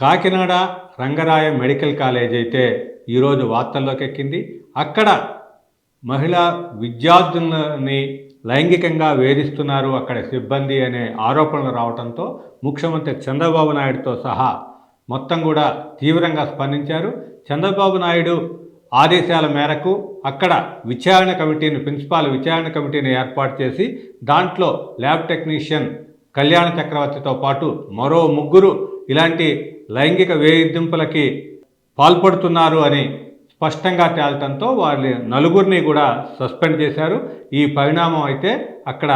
Kakinada Rangaraya medical college అయితే ఈరోజు వార్తల్లోకి ఎక్కింది అక్కడ మహిళా విద్యార్థులని లైంగికంగా వేధిస్తున్నారు అక్కడ సిబ్బంది అనే ఆరోపణలు రావడంతో ముఖ్యమంత్రి చంద్రబాబు నాయుడుతో సహా మొత్తం కూడా తీవ్రంగా స్పందించారు. చంద్రబాబు నాయుడు ఆదేశాల మేరకు అక్కడ విచారణ కమిటీని ప్రిన్సిపాల్ విచారణ కమిటీని ఏర్పాటు చేసి దాంట్లో ల్యాబ్ టెక్నీషియన్ కళ్యాణ చక్రవర్తితో పాటు మరో ముగ్గురు ఇలాంటి లైంగిక వేధింపులకి పాల్పడుతున్నారు అని స్పష్టంగా తేలటంతో వారి నలుగురిని కూడా సస్పెండ్ చేశారు. ఈ పరిణామం అయితే అక్కడ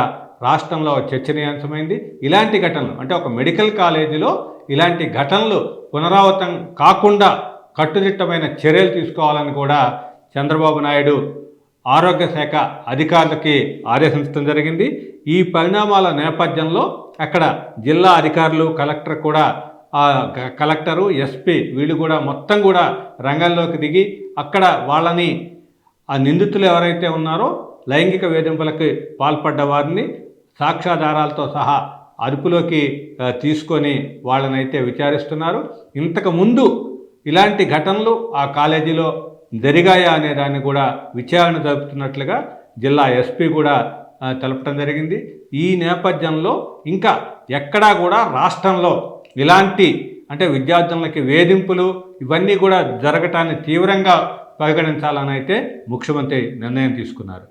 రాష్ట్రంలో చర్చనీయాంశమైంది. ఇలాంటి ఘటనలు అంటే ఒక మెడికల్ కాలేజీలో ఇలాంటి ఘటనలు పునరావృతం కాకుండా కట్టుదిట్టమైన చర్యలు తీసుకోవాలని కూడా చంద్రబాబు నాయుడు ఆరోగ్య శాఖ అధికారులకి ఆదేశించడం జరిగింది. ఈ పరిణామాల నేపథ్యంలో అక్కడ జిల్లా అధికారులు కలెక్టర్ కూడా ఆ కలెక్టరు ఎస్పీ వీళ్ళు కూడా మొత్తం కూడా రంగంలోకి దిగి అక్కడ వాళ్ళని ఆ నిందితులు ఎవరైతే ఉన్నారో లైంగిక వేధింపులకు పాల్పడ్డ వారిని సాక్ష్యాధారాలతో సహా అదుపులోకి తీసుకొని వాళ్ళనైతే విచారిస్తున్నారు. ఇంతకుముందు ఇలాంటి ఘటనలు ఆ కాలేజీలో జరిగాయా అనే దాన్ని కూడా విచారణ జరుపుతున్నట్లుగా జిల్లా ఎస్పీ కూడా తెలపడం జరిగింది. ఈ నేపథ్యంలో ఇంకా ఎక్కడా కూడా రాష్ట్రంలో ఇలాంటి అంటే విద్యార్థులకి వేధింపులు ఇవన్నీ కూడా జరగటాన్ని తీవ్రంగా పరిగణించాలని అయితే ముఖ్యమంత్రి నిర్ణయం తీసుకున్నారు.